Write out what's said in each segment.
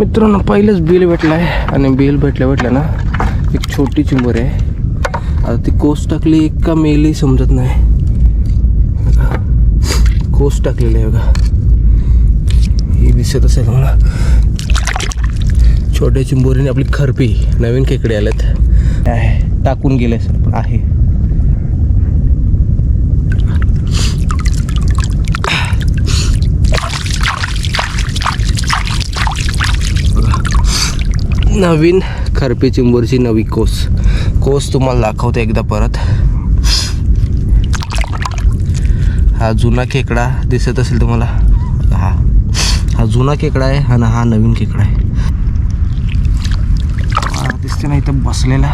मित्रांनो पहिलंच बिल भेटलं आहे आणि बिल भेटल्या भेटल्या ना एक छोटी चिंबर आहे. आता ती कोस टाकली का मेली समजत नाही. कोस टाकलेली आहे बघा. ही दिसत असेल मला छोट्या चिंबोरीने आपली खरपी नवीन खेकडे आल्यात. आहे टाकून गेले सर पण आहे. नवीन खरपी चिंबोरची नवी कोस. कोस तुम्हाला दाखवते एकदा परत. हा जुना खेकडा दिसत असेल तुम्हाला. हा. हा जुना खेकडा आहे आणि हा नवीन खेकडा आहे. दिसते ना इथं बसलेला.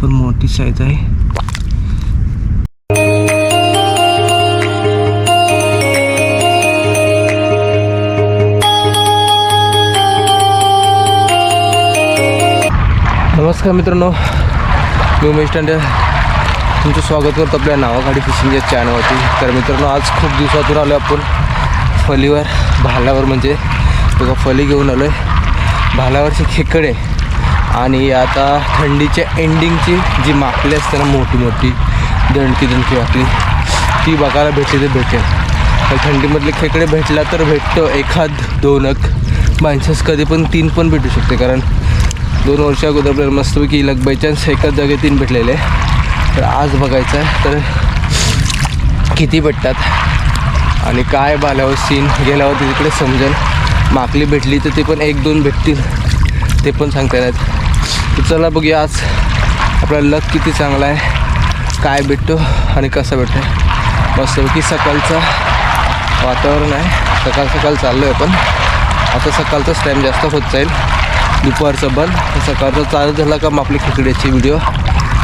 पण मोठी साईज आहे. नमस्कार मित्रांनो. मी उमेश टांडे तुमचं स्वागत करतो आपल्या नावाखाडी फिशिंगच्या या चॅनलवरती तर मित्रांनो आज खूप दिवसातून आलो आपण फलीवर भालावर म्हणजे. बघा फली घेऊन आलो आहे भालावरचे खेकडे आणि आता थंडीच्या एंडिंगची जी माकली असते ना मोठी मोठी दणकी दणकी वाकली ती बघायला भेटली तर भेटेल. तर थंडीमधले खेकडे भेटला तर भेटतो. एखाद दोनक. माणसास कधी पण तीन पण भेटू शकते. कारण दोन वर्षा अगोदर आपल्याला मस्तपैकी लग बाय चान्स एकाच जागे तीन भेटलेले. तर आज बघायचं आहे तर किती भेटतात? आणि काय बाल्यावर सीन गेल्यावरती तिकडे समजेल. माकली भेटली तर ते पण एक दोन भेटतील. ते पण सांगता येतात तर चला बघूया आज आपला लक किती चांगला आहे काय भेटतो आणि कसा भेटतो मस्तपैकी सकाळचं वातावरण आहे. सकाळ सकाळ चाललो आहे आपण. आता सकाळचाच टाईम जास्त होत जाईल. दुपारचं बंद. सकाळचं चालू झाला का मग आपली खेकड्याची व्हिडिओ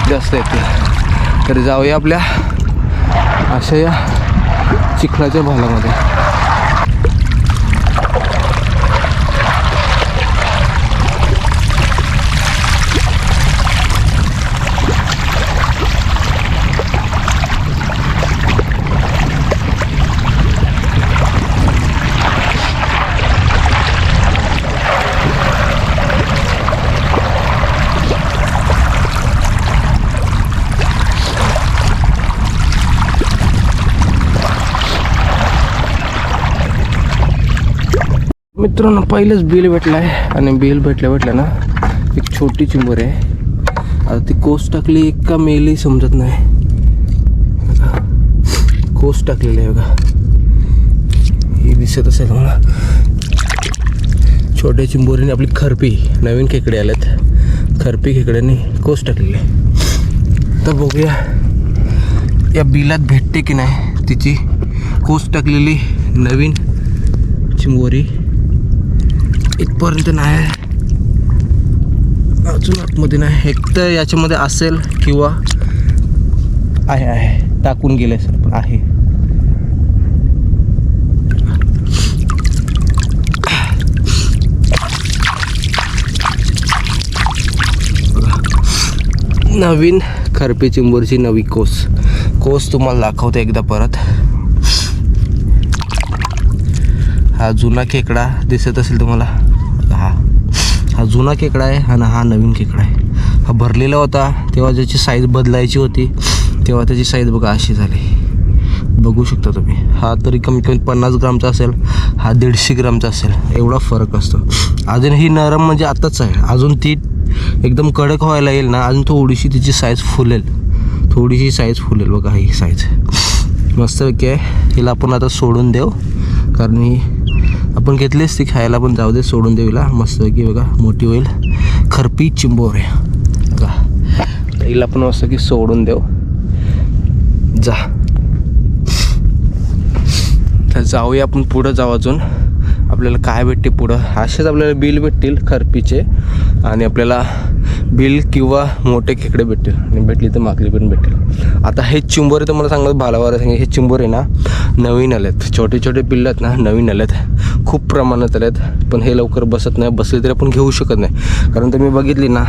जास्त येतील तर जाऊया आपल्या अशा या चिखलाच्या भागामध्ये मित्रांनो पहिलंच बिल भेटलं आहे. आणि बिल भेटल्या भेटल्या ना एक छोटी चिंबर आहे. आता ती कोस टाकली का मेली समजत नाही. कोस टाकलेली आहे बघा. ही दिसत असेल मला छोट्या चिंबोरीने आपली खरपी नवीन खेकडे आल्यात खरपी खेकड्यांनी कोस टाकलेली आहे. तर बघूया या बिलात भेटते की नाही तिची कोस टाकलेली नवीन चिंबोरी. इथपर्यंत नाही आहे. अजून आतमध्ये नाही. एक तर याच्यामध्ये असेल किंवा आहे आहे. टाकून गेले सर पण आहे. नवीन खरपी चिंबूरची नवी कोस. कोस तुम्हाला दाखवते एकदा परत. हा जुना खेकडा दिसत असेल तुम्हाला. हा जुना खेकडा आहे आणि हा नवीन खेकडा आहे. हा भरलेला होता तेव्हा ज्याची साईज बदलायची होती तेव्हा त्याची साईज बघा अशी झाली. बघू शकता तुम्ही. हा तरी कमीत कमी पन्नास ग्रामचा असेल हा दीडशे ग्रामचा असेल. एवढा फरक असतो. अजून ही नरम म्हणजे आताच आहे. अजून ती एकदम कडक व्हायला येईल ना अजून थोडीशी तिची साईज फुलेल. थोडीशी साईज फुलेल बघा ही साईज मस्तपैकी आहे. हिला आपण आता सोडून देऊ. कारण ही आपण घेतलीच ती खायला पण जाऊ दे सोडून देऊ हिला. मस्तपैकी बघा मोठी होईल. खरपी चिंबोर. आहे बघा. तर हिला पण की सोडून देऊ. जा. तर जाऊया आपण पुढं जाऊ अजून. आपल्याला काय भेटते पुढं? असेच आपल्याला बिल भेटतील खरपीचे. आणि आपल्याला बिल किंवा मोठे खेकडे भेटतील. आणि भेटली तर माकली पण भेटेल आता हे चिंबोरे तर मला सांगत भालावर सांगे हे चिंबोरे ना नवीन आलेत. छोटे छोटे पिल्लं आहेत ना नवीन आलेत. खूप प्रमाणात आलेत. पण हे लवकर बसत नाही बसले तरी आपण घेऊ शकत नाही. कारण तुम्ही बघितली ना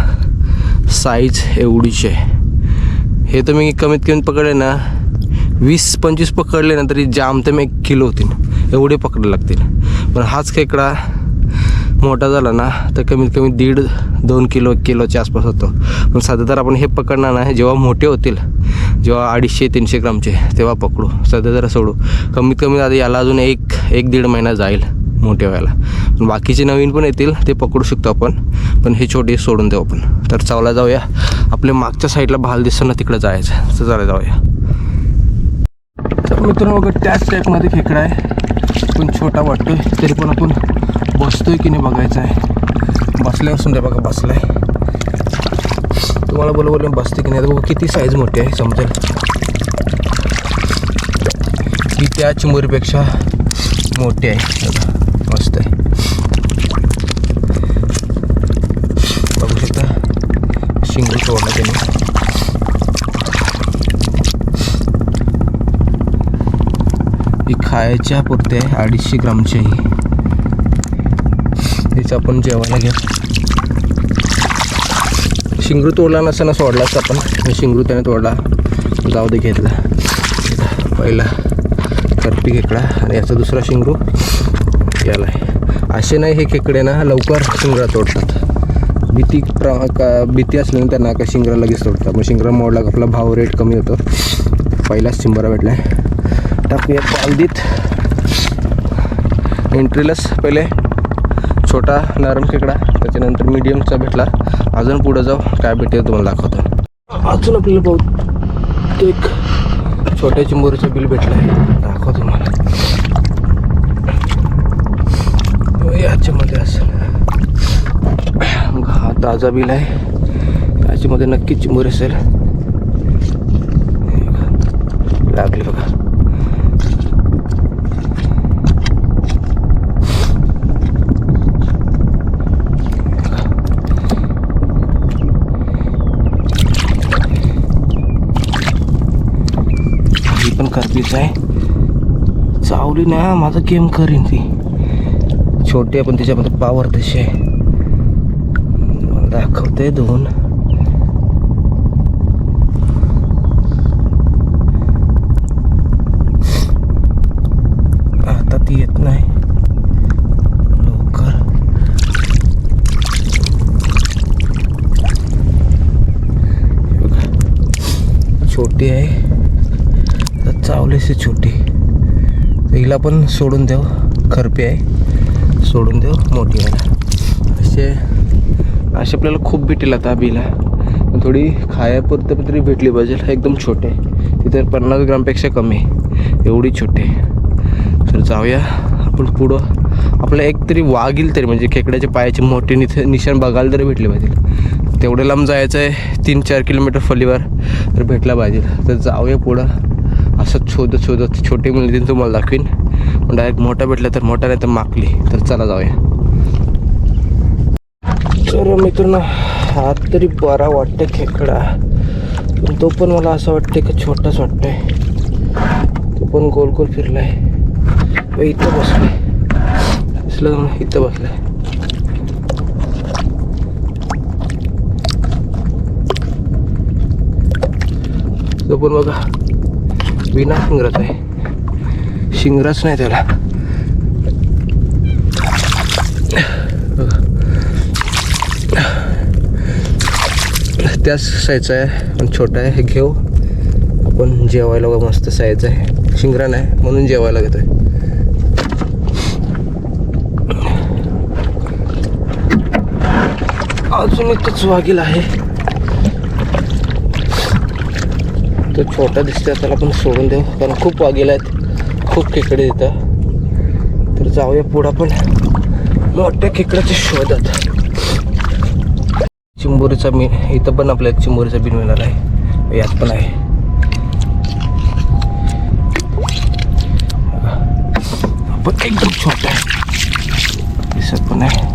साईज एवढीचे. आहे हे तर मी कमीत कमी पकडले ना वीस पंचवीस पकडले ना तरी जाम ते एक किलो होतील. एवढे पकडायला लागतील. पण हाच खेकडा मोठा झाला ना तर कमीत कमी दीड दोन किलो एक किलोच्या आसपास होतो. पण सध्या तर आपण हे पकडणार नाही. जेव्हा मोठे होतील जेव्हा अडीचशे तीनशे ग्रामचे तेव्हा पकडू. सध्या जरा सोडू. कमीत कमी आता याला अजून एक एक दीड महिना जाईल मोठ्या व्हायला पण बाकीचे नवीन पण येतील ते पकडू शकतो आपण. पण हे छोटे सोडून देऊ आपण. तर चावला जाऊया. आपल्या मागच्या साईडला भाल दिसतो ना तिकडे जायचं. तर चालला जाऊया. तर मित्रांनो बघा त्याच टाईपमध्ये खेकडा आहे. पण छोटा वाटतोय. तरी पण आपण बसतोय की नाही बघायचं आहे. बसल्यावर समजा बघा बसलाय. तुम्हाला बोलवलं बसते की नाही? बघा किती साईज मोठी आहे समजेल? ती त्या चिमुरीपेक्षा मोठी आहे. मस्त आहे. बघू शकता शिंगू तोडला त्याने. ही खायच्या पुरते आहे अडीचशे ग्रामची आहे आपण जेवायला घेऊ. शिंगरू तोडला नसताना सोडलाच आपण. शिंगरू त्याने तोडला. जाऊ दे घेतला. पहिला करपी खेकडा आणि याचा दुसरा शिंगरू याला आहे असे नाही हे खेकडे ना लवकर शिंगरा तोडतात. भीती प्र का भीती असल्याने त्यांना का शिंगरा लगेच तोडतात. मग शिंगरा मोडला का आपला भाव रेट कमी होतो. पहिलाच शिंबरा भेटला आहे टाकूया पालदीत. एंट्रीलाच पहिले. छोटा नरम खेकडा त्याच्यानंतर मीडियमचा भेटला. अजून पुढं जाऊ काय भेटेल तुम्हाला दाखवतो. अजून आपल्याला बहुतेक छोट्या चिंबोरीचं बिल भेटलं आहे दाखवतो तुम्हाला. हो, याच्यामध्ये असेल. हा ताजा बिल आहे. याच्यामध्ये नक्कीच चिंबोरी असेल. लागली बघा ही पण करपीच आहे एवढी ना माझा गेम करीन ती. छोटी आहे पण तिच्यामध्ये पावर तशी आहे. दाखवते दोन. आता ती येत नाही. लवकर. छोटी आहे. तर चावलेसी छोटी. हिला पण सोडून देऊ खरपी आहे. सोडून देऊ मोठी आहे. असे असे आपल्याला खूप भेटेल आता बिला पण थोडी खायापुरतं पण तरी भेटली पाहिजे. एकदम छोटे तिथे पन्नास ग्रामपेक्षा कमी आहे. एवढी छोटे तर जाऊया आपण पुढं. आपल्याला एक तरी वाघ तरी म्हणजे खेकड्याच्या पायाचे मोठे निथ निशाण बघायला तरी भेटले पाहिजे. तेवढे लांब जायचं आहे तीन चार किलोमीटर फलीवर तर भेटला पाहिजे. तर जाऊया पुढं. असं शोधत शोधत छोटी मुली तुम्हाला दाखवीन. पण डायरेक्ट मोठा भेटला तर मोठा नाही तर माकली. तर चला जाऊया. तर मित्रांनो हा तरी बरा वाटते खेकडा. पण तो पण मला असं वाटतंय की छोटाच वाटतोय. तो पण गोल गोल फिरलाय. व इथं बसलाय. दिसलं का इथं बसलाय. तो पण बघा. विना शिंगराचा आहे. शिंगराच नाही त्याला. त्याच साईजचा आहे पण छोटा आहे. हे घेऊ. आपण जेवायला बघा मस्त साईज आहे. शिंगरा नाही म्हणून जेवायला घेतोय. अजून इथंच वागील आहे. तो छोटा दिसतोय त्याला पण सोडून देऊ कारण खूप वागेला आहेत. खूप खेकडे तिथं तर जाऊया पुढं पण मोठ्या खेकड्याच्या शोधात. चिंबोरीचा मी इथं पण आपल्याला चिंबोरीचा बिन मिळणार आहे. यात पण आहे. पण एकदम छोटा आहे. दिसत पण आहे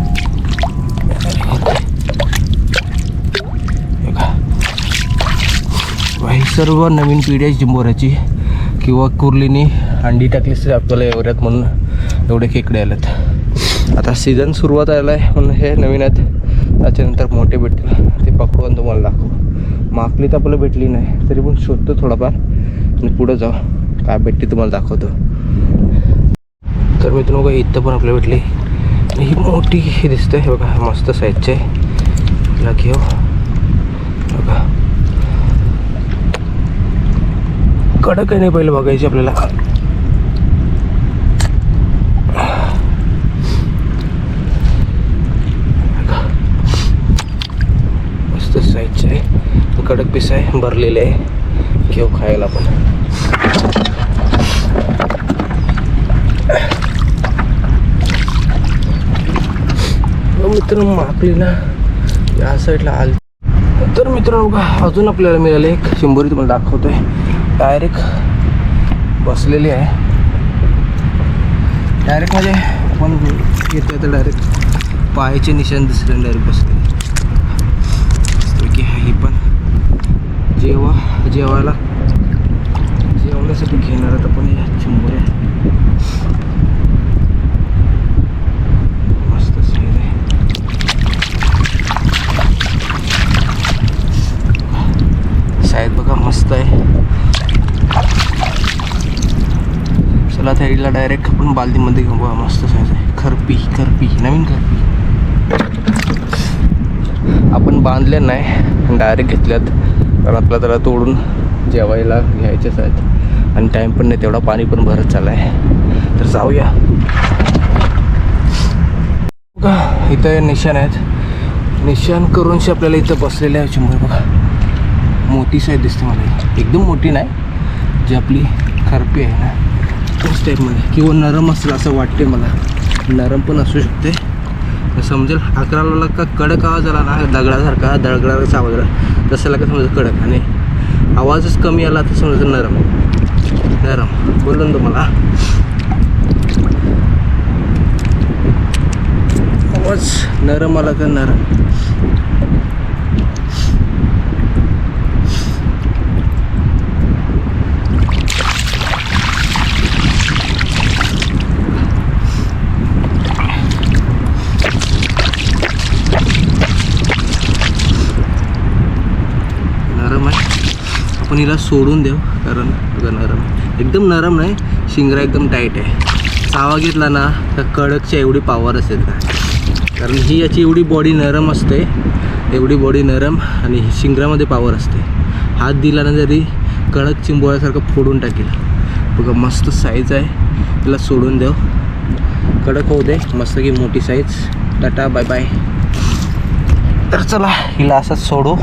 बघा. ही सर्व नवीन पिढी आहे जिंबोऱ्याची किंवा कुर्लीनी अंडी टाकली तर आपल्याला एवढ्यात म्हणून एवढे खेकडे आलेत. आता सीझन सुरुवात आला आहे म्हणून हे नवीन आहेत. त्याच्यानंतर मोठे भेटतील. ते पकडून तुम्हाला दाखवू. माकली तर आपल्याला भेटली नाही. तरी पण शोधतो थोडाफार. आणि पुढं जाऊ. काय भेटते तुम्हाला दाखवतो. तर मित्रांनो बघा इथं पण आपल्याला भेटली. आणि ही मोठी ही दिसते. हे बघा मस्त साईजचे आहे. घेऊ. बघा. कडक आहे नाही पहिलं बघायची आपल्याला. मस्त साईजचे आहे. कडक पीस आहे भरलेले आहे. घेऊ खायला पण. मित्र मित्रांनो ना या साईडला आल तर मित्रांनो बघा अजून आपल्याला मिळाले एक शंभरी तुम्हाला दाखवतोय. डायरेक्ट बसलेली आहे. डायरेक्ट म्हणजे आपण येते तर डायरेक्ट पायाचे निशाण दिसले डायरेक्ट बसलेले की आहे पण. जेव्हा जेवायला. जेवण्यासाठी घेणार आता आपण या चिंबोऱ्या मस्त साईज आहे साईज बघा मस्त आहे साईडला डायरेक्ट आपण बालदीमध्ये घेऊ बघा मस्त साईज आहे खरपी खरपी नवीन खरपी. आपण बांधले नाही डायरेक्ट घेतल्यात. कारण आपला त्याला तोडून जेवायला घ्यायचेच आहेत. आणि टाईम पण नाही तेवढा पाणी पण भरत चालला आहे तर जाऊया. बघा इथं निशाण आहेत. निशाण करूनशी आपल्याला इथं बसलेले आहे चिंबर. बघा. मोठी साईज दिसते मला. एकदम मोठी नाही. जी आपली खरपी आहे ना. त्याच टाईपमध्ये किंवा नरम असेल असं वाटते मला. नरम पण असू शकते. समजेल अकराला का कडक आवाज आला ना दगडासारखा दगडाचा आवाज आला तसं का समजेल कडक. आणि आवाजच कमी आला तर समजा नरम. नरम. बोललो ना तुम्हाला आवाज नरम आला का नरम आहे आपण हिला सोडून देऊ कारण बघा नरम. एकदम नरम नाही शिंगरा एकदम टाईट आहे. चावा घेतला ना तर कडकच्या एवढी पावर असेल का कारण ही याची एवढी बॉडी नरम असते एवढी बॉडी नरम आणि शिंगरामध्ये पावर असते. हात दिला ना जरी कडक चिंबोळ्यासारखं फोडून टाकेल. बघा मस्त साईज आहे. तिला सोडून देऊ कडक होऊ दे. मस्त की मोठी साईज टाटा बाय बाय तर चला हिला असंच सोडू.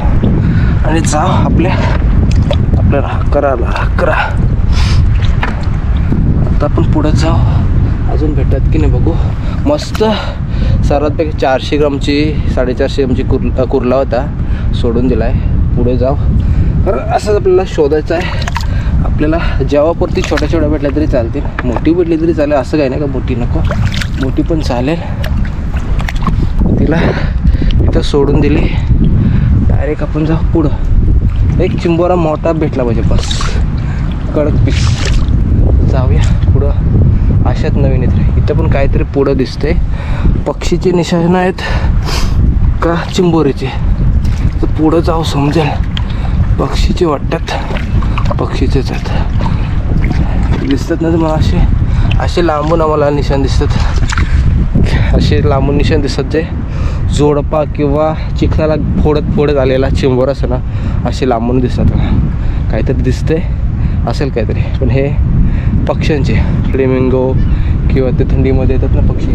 आणि जाऊ आपल्या आपल्याला कराला करा. आता आपण पुढे जाऊ. अजून भेटतात की नाही बघू. मस्त. सर्वातपैकी चारशे ग्रामची साडेचारशे ग्रामची कुर कुर्ला होता. सोडून दिला आहे पुढे जाऊ. तर असंच आपल्याला शोधायचं आहे. आपल्याला जेव्हापुरती छोट्या छोट्या भेटल्या तरी चालतील. मोठी भेटली तरी चालेल. असं काही नाही का मोठी नको. मोठी पण चालेल. तिला इथं सोडून दिली. डायरेक्ट आपण जाऊ पुढं. एक चिंबोरा मोठा भेटला पाहिजे बस. कडक पीस. जाऊया पुढं. अशात नवीन येत इथं पण काहीतरी पुढं दिसते पक्षीचे निशाण आहेत का चिंबोरीचे? तर पुढं जाऊ समजेल. पक्षीचे वाटतात. पक्षीचेच आहेत. दिसतात ना तर मला असे? असे लांबून आम्हाला निशाण दिसतात. असे लांबून निशाण दिसतात जे जोडपा किंवा चिखलाला फोडत फोडत आलेला चिंबोर असं ना असे लांबून दिसतात काहीतरी दिसते असेल काहीतरी. पण हे पक्ष्यांचे फ्लेमिंगो किंवा ते थंडीमध्ये येतात ना पक्षी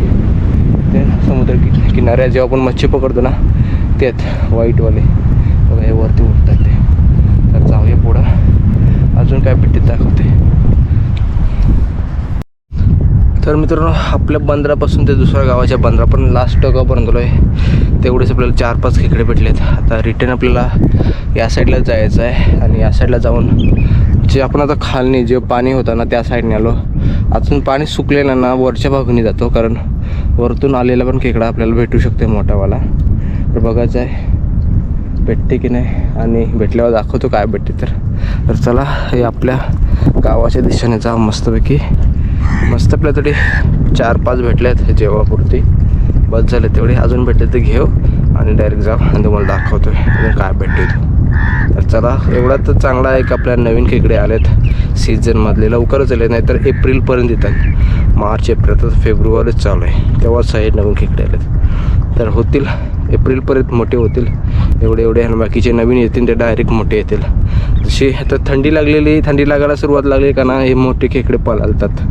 ते समुद्र कि किनाऱ्या जेव्हा आपण मच्छी पकडतो ना तेच व्हाईटवाले बघा हे वरती उठतात ते. तर जाऊया पुढं. अजून काय भेटते दाखवते. तर मित्रांनो आपल्या बंदरापासून ते दुसऱ्या गावाच्या बंदरा पण लास्ट टोकापर्यंत आलो आहे तेवढेच आपल्याला चार पाच खेकडे भेटलेत. आता रिटर्न आपल्याला या साईडला जायचं आहे आणि या साईडला जाऊन जे आपण आता खालनी जे पाणी होतं ना त्या साईडने आलो. अजून पाणी सुकलेलं ना वरच्या भागाने जातो कारण वरतून आलेला पण खेकडा आपल्याला भेटू शकते मोठावाला. तर बघायचं आहे भेटते की नाही आणि भेटल्यावर दाखवतो काय भेटते तर. तर चला हे आपल्या गावाच्या दिशेने जा मस्तपैकी. मस्त आपल्या तरी चार पाच भेटले आहेत जेवापुरती. बस झाले तेवढे. अजून भेटले ते घेऊ आणि डायरेक्ट जाऊ आणि तुम्हाला दाखवतो अजून काय भेटते तर चला एवढा तर चांगला आहे आपल्या नवीन खेकडे आलेत. सीझनमधले लवकरच आले नाही तर एप्रिलपर्यंत येतात. मार्च एप्रिल तर फेब्रुवारीच चालू आहे. तेव्हाच हे नवीन खेकडे आलेत. तर होतील. एप्रिलपर्यंत मोठे होतील. एवढे एवढे आणि बाकीचे नवीन येतील ते डायरेक्ट मोठे येतील. जशी आता थंडी लागलेली थंडी लागायला सुरुवात लागली का ना हे मोठे खेकडे पळालतात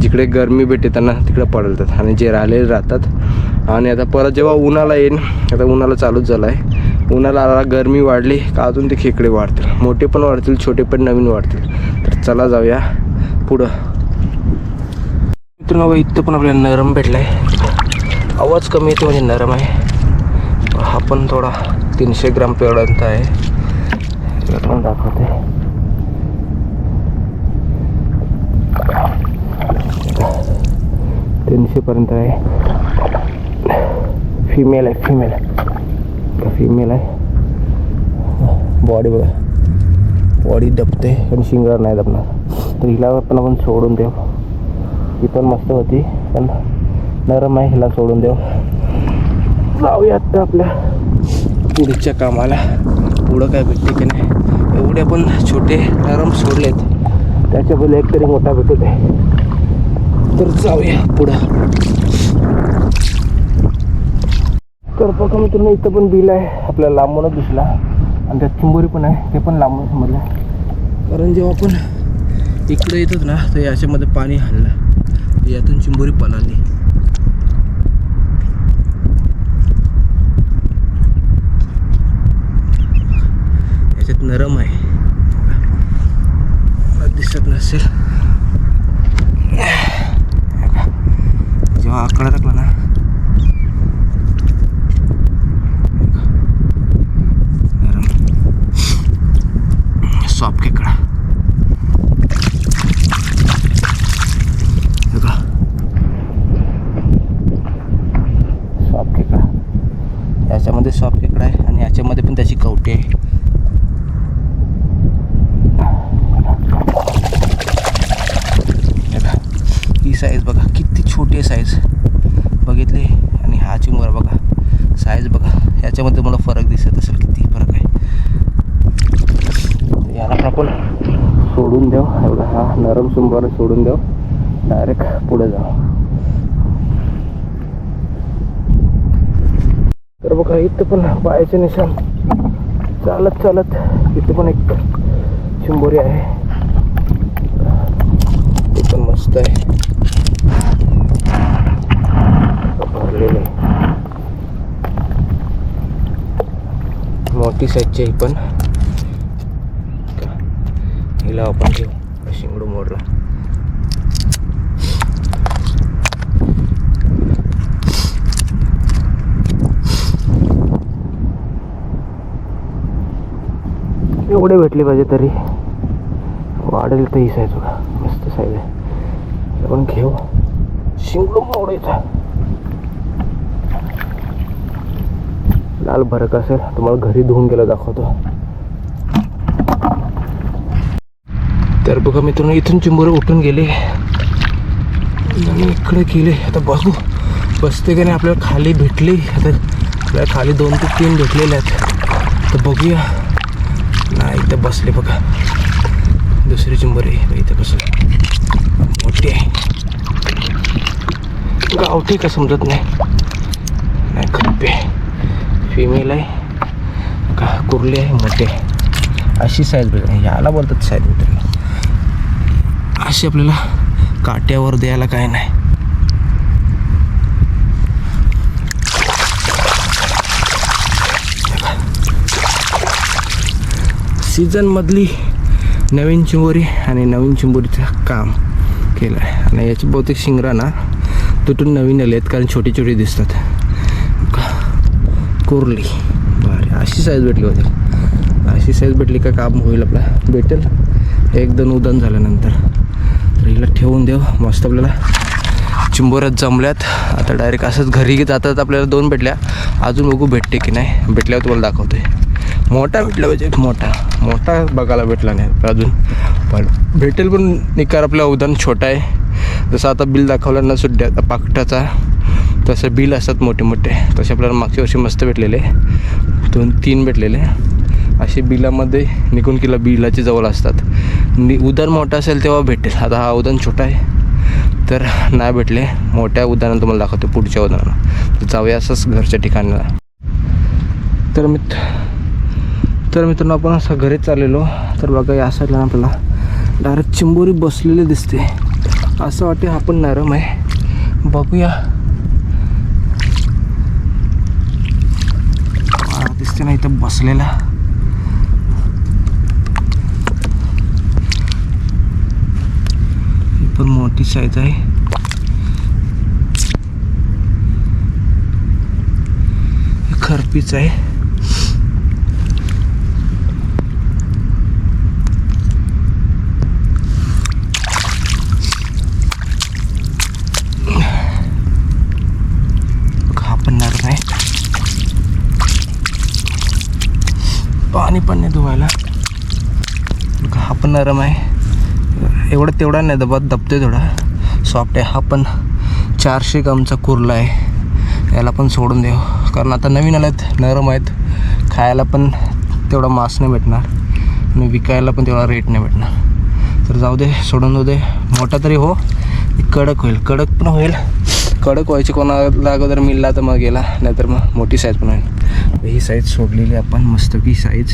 जिकडे गरमी भेटते त्यांना तिकडे पळतात आणि जे राहिलेले राहतात. आणि आता परत जेव्हा उन्हाला येईन आता उन्हाला चालूच झाला आहे उन्हाला आला गरमी वाढली का अजून ते खेकडे वाढतील. मोठे पण वाढतील छोटे पण नवीन वाढतील. तर चला जाऊया पुढं. मित्रांनो इथं पण आपल्याला नरम भेटला आहे आवाज कमी येतो म्हणजे नरम आहे. हा पण थोडा तीनशे ग्राम पेवड्यांचा आहे. पण दाखवते. तीनशेपर्यंत आहे. फिमेल आहे फिमेल फिमेल आहे. बॉडी बघा. बॉडी दबते आणि शिंगर नाही दबणार. तर हिला पण आपण सोडून देऊ. ही पण मस्त होती पण नरम आहे हिला सोडून देऊ. जाऊया आता आपल्या पुढच्या कामाला. पुढं काय भेटते की नाही? एवढे पण छोटे आराम सोडलेत. त्याच्याबद्दल एक तरी मोठा भेटत आहे तर जाऊया पुढं. तर बघा मित्रांनो इथं पण बिल आहे. आपल्याला लांबूनच दिसला. आणि त्यात चिंबोरी पण आहे. ते पण लांबून समजलं. कारण जेव्हा आपण इकडे येतोच ना तर याच्यामध्ये पाणी हल्लं. यातून चिंबोरी पळाली व्यवस्थित नरम आहे. दिसत नसेल. जेव्हा आकडा टाकला ना. नरम. सॉफ्ट केकडा बघा सॉफ्ट खेकडा याच्यामध्ये सॉफ्ट खेकडा आहे आणि याच्यामध्ये पण त्याची कवटी आहे बघा ही साईज बघा किती छोटी आहे साईज बघितली आणि हा चिंबर बघा साईज बघा याच्यामध्ये मला फरक दिसत असेल किती फरक आहे याला पण आपण सोडून देऊ हे बघा हा नरम सोडून देऊ. डायरेक्ट पुढे जाऊ. तर बघा इथं पण पायाचे निशाण. चालत चालत इथं पण एक चिंबोरी आहे. ते पण मस्त आहे. आहे. मोठी साईजची ही पण. हिला आपण घेऊ. शिंगडू मोडला. एवढे भेटले पाहिजे तरी. वाढेल तर ही साईज बघा. मस्त साईज आहे. आपण घेऊ. शिंगलो मोडायचा. लाल भरक असेल. तुम्हाला घरी धुवून गेलं दाखवतो. तर बघा मित्रांनो इथून चिंबोरे उठून गेले. आणि इकडे गेले. आता बघू. बसते का नाही आपल्याला खाली भेटली. आता आपल्याला खाली दोन ते तीन भेटलेले आहेत. तर बघूया. इथं बसले बघा. दुसरी आहे इथं बसले मोठी आहे. गावठी का समजत नाही. नाही खप्पे फिमेल आहे. का कुर्ली आहे मोठे अशी साईज बघा. याला बोलतात साईज मित्रांनो अशी आपल्याला काट्यावर द्यायला काय नाही. सीझनमधली नवीन चिंबोरी आणि नवीन चिंबोरीचं काम केलं आहे आणि याची बहुतेक शिंगरा ना तुटून नवीन आले आहेत कारण छोटी छोटी दिसतात. कोरली. बरं अशी साईज भेटली होती. अशी साईज भेटली का काम होईल आपला. भेटेल. एक दोन उदान झाल्यानंतर. तर हिला ठेवून देऊ. मस्त आपल्याला चिंबोऱ्यात जमल्यात. आता डायरेक्ट असंच घरी जातात आपल्याला दोन भेटल्या. अजून बघू भेटते की नाही. भेटल्यावर तुम्हाला दाखवतोय मोठा भेटला पाहिजे मोठा. मोठा बघायला भेटला नाही अजून. पण भेटेल पण निकार आपला उदाहरण छोटा आहे. जसं आता बिल दाखवलं ना सुट्ट्या पाकटाचा तसं बिल असतात मोठे मोठे तसे आपल्याला मागच्या वर्षी मस्त भेटलेले. दोन तीन भेटलेले. असे बिलामध्ये निघून किला बिलाचे जवळ असतात. नि उदान मोठा असेल तेव्हा भेटेल. आता हा उदान छोटा आहे. तर नाही भेटले. मोठ्या उदाहरण तुम्हाला दाखवतो पुढच्या उदाहरण. जाऊया असंच घरच्या ठिकाणाला. तर मित्र तर मित्रांनो आपण असं घरीच चाललेलो. तर बघा या साईडला आपल्याला डायरेक्ट चिंबोरी बसलेली दिसते. असं वाटते हा पण नरम आहे. बघूया. दिसते ना इथं बसलेला. ही पण मोठी साईज आहे. खरपीच आहे बघ, हा पण नरम आहे पाणी पण नाही धुवायला बघ, हा पण नरम आहे. एवढा तेवढा नाही दबा दबते थोडा. सॉफ्ट आहे. हा पण चारशे ग्रामचा कुर्ला आहे. याला पण सोडून देऊ. कारण आता नवीन आल्यात नरम आहेत. खायला पण तेवढा मांस नाही भेटणार. आणि विकायला पण तेवढा रेट नाही भेटणार. तर जाऊ दे सोडून जाऊ दे. मोठा तरी हो. कडक होईल. कडक पण होईल. कडक व्हायची कोणाला अगोदर मिळला तर मग गेला. नाहीतर मग मोठी साईज पण होईल. ही साईज सोडलेली आपण मस्तपैकी साईज.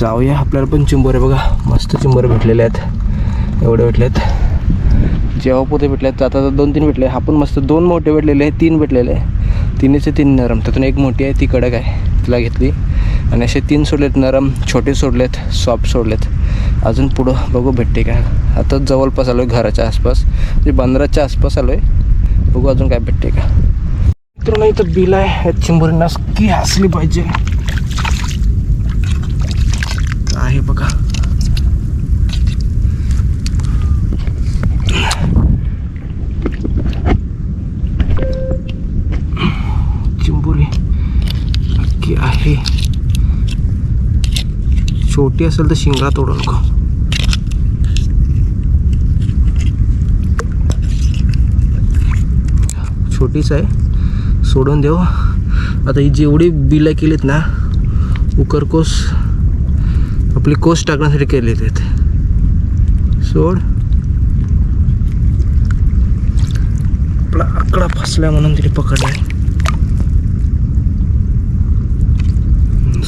जाऊया आपल्याला पण चिंबोरे बघा. मस्त चिंबोरे भेटलेले आहेत. एवढे भेटले आहेत जेव्हा पोते भेटले आहेत आता तर दोन तीन भेटले. हा पण मस्त दोन मोठे भेटलेले आहेत तीन भेटलेले आहे तिन्हीचे तीन नरम. त्यातून एक मोठी आहे ती कडक आहे. तिला घेतली. आणि असे तीन सोडलेत नरम छोटे सोडलेत सॉफ्ट सोडलेत. अजून पुढं बघू भेटते का? आता जवळपास आलो आहे घराच्या आसपास. म्हणजे बंदराच्या आसपास आलो आहे बघू अजून काय भेटते का? मित्रांनो इथं बिल आहे. या चिंबोरींना की असली पाहिजे. आहे बघा. चिंबोरी नक्की आहे. छोटी असेल तर शिंगा तोडू नको. छोटीच आहे. सोडून देऊ. आता ही जेवढी बिलं केलीत ना उकरकोस आपली कोस टाकण्यासाठी केलेत आहेत. सोड. आपला आकडा फसला म्हणून तिने पकडला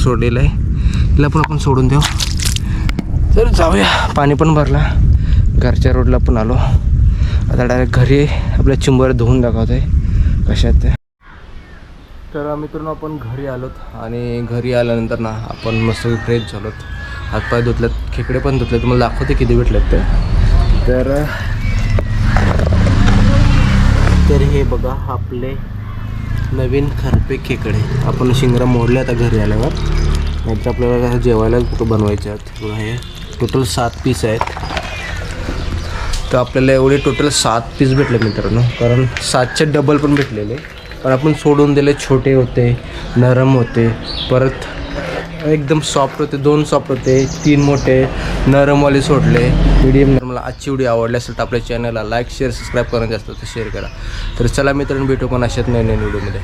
सोडलेला आहे. तिला पण आपण सोडून देऊ. तर जाऊया. पाणी पण भरला. घरच्या रोडला पण आलो. आता डायरेक्ट घरी आपल्या चिंबर धुवून दाखवत आहे कशात ते? तर मित्रांनो आपण घरी आलोत आणि घरी आल्यानंतर ना आपण मस्त फ्रेश झालोत. हातपाय धुतलेत खेकडे पण धुतले तुम्हाला दाखवते किती भेटलेत ते. तर तर हे बघा आपले नवीन खरपे खेकडे. आपण शिंगरा मोडले आता घरी आल्यावर. नाहीतर आपल्याला काय जेवायला कुठं बनवायचे आहेत? हे टोटल सात पीस आहेत. तर आपल्याला एवढे टोटल सात पीस भेटले मित्रांनो. कारण सातचे डबल पण भेटलेले. कारण आपण सोडून दिले छोटे होते नरम होते परत एकदम सॉफ्ट होते दोन सॉफ्ट होते तीन मोठे नरमवाले सोडले. मीडियम मला आजची व्हिडिओ आवडली असेल तर आपल्या चॅनलला लाईक शेअर सबस्क्राईब करणं जास्त तर शेअर करा. तर चला मित्रांनो भेटू पण अशात नवीन नवीन व्हिडिओमध्ये